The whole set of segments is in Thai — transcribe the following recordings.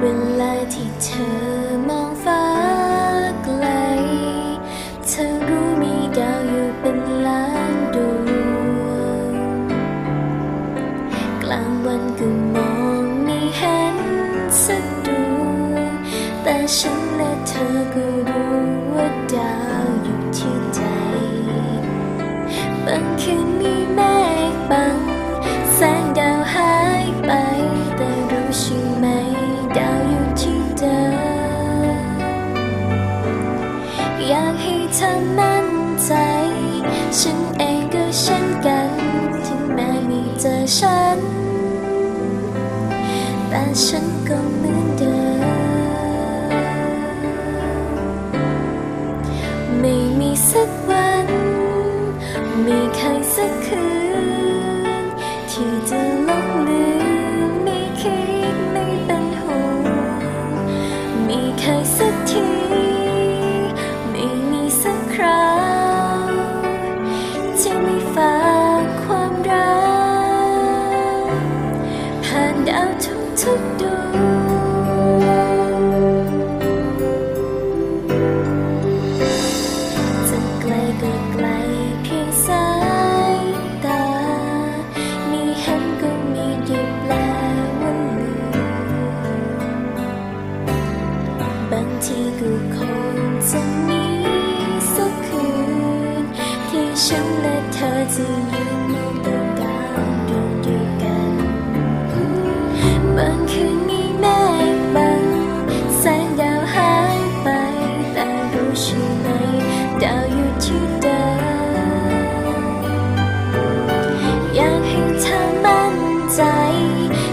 เวลาที่เธอมองฟ้าไกล เธอรู้มีดาวอยู่เป็นล้านดวง กลางวันก็มองไม่เห็นสักดวง แต่ฉันและเธอก็รู้ว่าดาวอยู่ที่ใจบางคืนมี เธอมั่นใจ ฉันเองก็เช่นกันถึงแม้ไมีเจอฉัน แต่ฉันก็เหมือนเดิม ไม่มีสักวันมีใครสักคืนที่จะ ทุกดวงจะไกลก็ไกลเพียงสายตา มีเห็นก็มีดีแปลว่าลืมบางทีก็คงจะมีสักคืน ที่ฉันและเธอจะ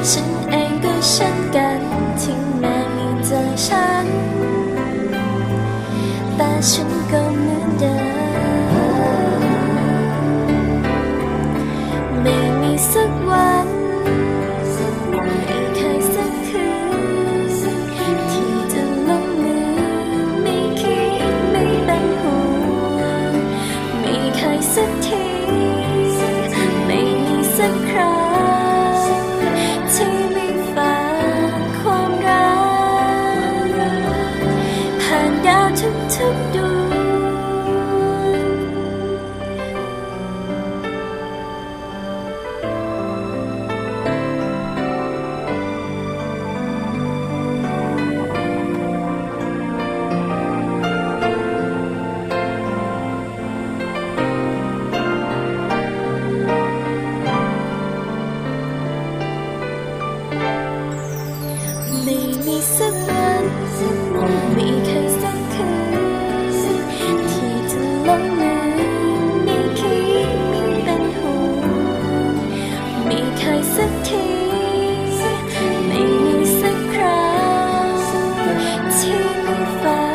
ฉันเองก็เช่นกัน สักที ไม่มีสักครั้ง Cứ